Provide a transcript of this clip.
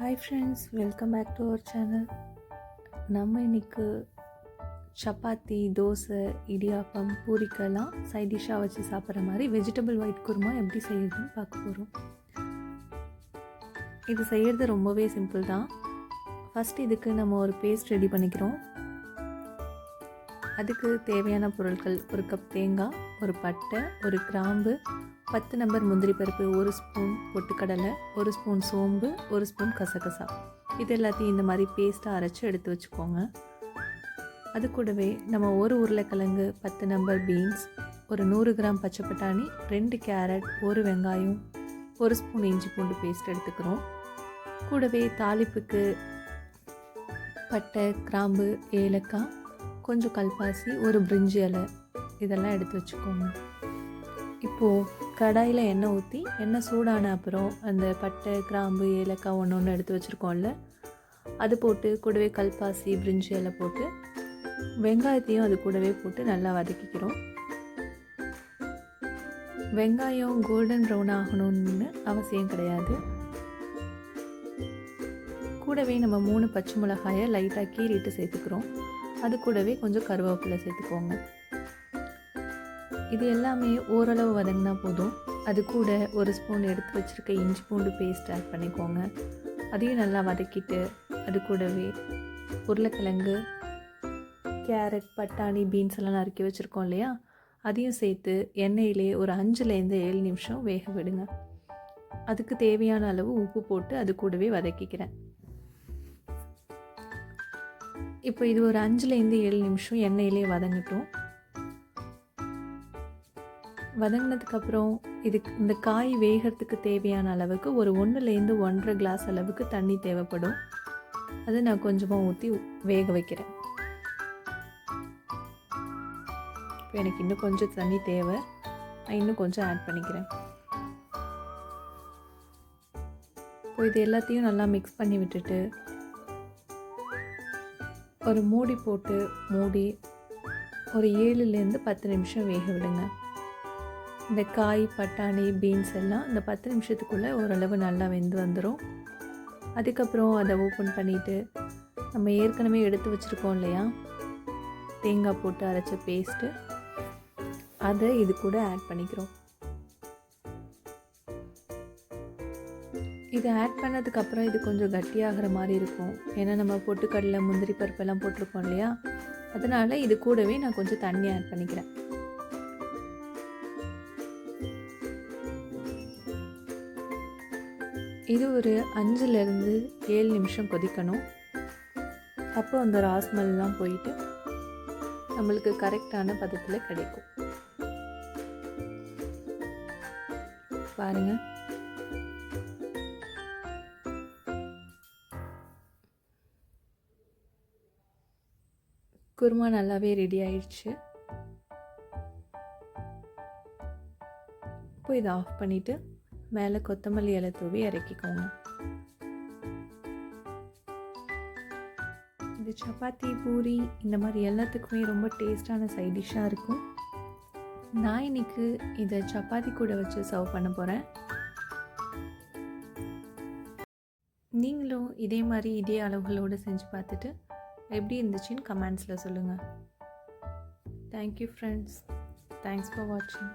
Hi friends welcome back to our channel நம்ம இன்னைக்கு சப்பாத்தி தோசை இடியாப்பம் பூரிக்கெல்லாம் சைட் டிஷ்ஷாக வச்சு சாப்பிட்ற மாதிரி வெஜிடபிள் ஒயிட் குருமா எப்படி செய்யறதுன்னு பார்க்க போகிறோம் இது செய்கிறது ரொம்பவே சிம்பிள் தான். ஃபஸ்ட் இதுக்கு நம்ம ஒரு பேஸ்ட் ரெடி பண்ணிக்கிறோம். அதுக்கு தேவையான பொருட்கள் ஒரு கப் தேங்காய் ஒரு பட்டை ஒரு கிராம்பு பத்து நம்பர் முந்திரி பருப்பு ஒரு ஸ்பூன் பொட்டுக்கடலை ஒரு ஸ்பூன் சோம்பு ஒரு ஸ்பூன் கசகசா. இது எல்லாத்தையும் இந்த மாதிரி பேஸ்ட்டாக அரைச்சி எடுத்து வச்சுக்கோங்க. அது கூடவே நம்ம ஒரு உருளைக்கிழங்கு பத்து நம்பர் பீன்ஸ் ஒரு நூறு கிராம் பச்சை பட்டாணி ரெண்டு கேரட் ஒரு வெங்காயம் ஒரு ஸ்பூன் இஞ்சி பூண்டு பேஸ்ட் எடுத்துக்கிறோம். கூடவே தாளிப்புக்கு பட்டை கிராம்பு ஏலக்காய் கொஞ்சம் கல்பாசி ஒரு பிரிஞ்சி இலை இதெல்லாம் எடுத்து வச்சுக்கோங்க. இப்போது கடாயில் எண்ணெய் ஊற்றி எண்ணெய் சூடான அப்புறம் அந்த பட்டை கிராம்பு ஏலக்காய் ஒன்று ஒன்று எடுத்து வச்சுருக்கோம்ல அது போட்டு கூடவே கல்பாசி பிரிஞ்சி இலை போட்டு வெங்காயத்தையும் அது கூடவே போட்டு நல்லா வதக்கிக்கிறோம். வெங்காயம் கோல்டன் ப்ரௌன் ஆகணும்னு அவசியம் கிடையாது. கூடவே நம்ம மூணு பச்சை மிளகாயை லைட்டாக கீறிட்டு சேர்த்துக்கிறோம். அது கூடவே கொஞ்சம் கருவேப்பிலை சேர்த்துக்கோங்க. இது எல்லாமே ஓரளவு வதங்கினா போதும். அது கூட ஒரு ஸ்பூன் எடுத்து வச்சுருக்க இஞ்சி பூண்டு பேஸ்ட் ஆட் பண்ணிக்கோங்க. அதையும் நல்லா வதக்கிட்டு அது கூடவே உருளைக்கிழங்கு கேரட் பட்டாணி பீன்ஸ் எல்லாம் நறுக்கி வச்சுருக்கோம் இல்லையா? அதையும் சேர்த்து எண்ணெயிலே ஒரு அஞ்சுலேருந்து ஏழு நிமிஷம் வேக விடுங்க. அதுக்கு தேவையான அளவு உப்பு போட்டு அது கூடவே வதக்கிக்கிறேன். இப்போ இது ஒரு அஞ்சுலேருந்து ஏழு நிமிஷம் எண்ணெயிலே வதங்கட்டும். வதங்கினதுக்கப்புறம் இதுக்கு இந்த காய் வேகிறதுக்கு தேவையான அளவுக்கு ஒரு ஒன்றுலேருந்து ஒன்றரை கிளாஸ் அளவுக்கு தண்ணி தேவைப்படும். அதை நான் கொஞ்சமாக ஊற்றி வேக வைக்கிறேன். இப்போ எனக்கு இன்னும் கொஞ்சம் தண்ணி தேவை. நான் இன்னும் கொஞ்சம் ஆட் பண்ணிக்கிறேன். இப்போ இது எல்லாத்தையும் நல்லா மிக்ஸ் பண்ணி விட்டுட்டு ஒரு மூடி போட்டு மூடி ஒரு ஏழுலேருந்து பத்து நிமிஷம் வேக விடுங்க. இந்த காய் பட்டாணி பீன்ஸ் எல்லாம் இந்த பத்து நிமிஷத்துக்குள்ளே ஓரளவு நல்லா வெந்து வந்துடும் அதுக்கப்புறம் அதை ஓப்பன் பண்ணிவிட்டு நம்ம ஏற்கனவே எடுத்து வச்சுருக்கோம் இல்லையா? தேங்காய் போட்டு அரைச்ச பேஸ்ட்டு அதை இது கூட ஆட் பண்ணிக்கிறோம். இதை ஆட் பண்ணதுக்கப்புறம் இது கொஞ்சம் கட்டியாகிற மாதிரி இருக்கும். ஏன்னா நம்ம பொட்டுக்கடலை முந்திரி பருப்பெல்லாம் போட்டிருக்கோம் இல்லையா? அதனால் இது கூடவே நான் கொஞ்சம் தண்ணி ஆட் பண்ணிக்கிறேன். இது ஒரு அஞ்சுலேருந்து ஏழு நிமிஷம் கொதிக்கணும். அப்போ அந்த ராஸ்மல்லாம் போயிட்டு நம்மளுக்கு கரெக்டான பதத்தில் கிடைக்கும். பாருங்கள் குருமா நல்லாவே ரெடி ஆயிடுச்சு. இப்போ இதை ஆஃப் பண்ணிவிட்டு மேலே கொத்தமல்லி இலை தூவி இறக்கிக்கோங்க. இந்த சப்பாத்தி பூரி இந்த மாதிரி எல்லாத்துக்குமே ரொம்ப டேஸ்டான சைட் டிஷ்ஷாக இருக்கும். நான் இன்னைக்கு இதை சப்பாத்தி கூட வச்சு சர்வ் பண்ண போகிறேன் நீங்களும் இதே மாதிரி இதே அளவுகளோடு செஞ்சு பார்த்துட்டு எப்படி இருந்துச்சுன்னு கமெண்ட்ஸில் சொல்லுங்கள் தேங்க்யூ ஃப்ரெண்ட்ஸ் தேங்க்ஸ் ஃபார் வாட்சிங்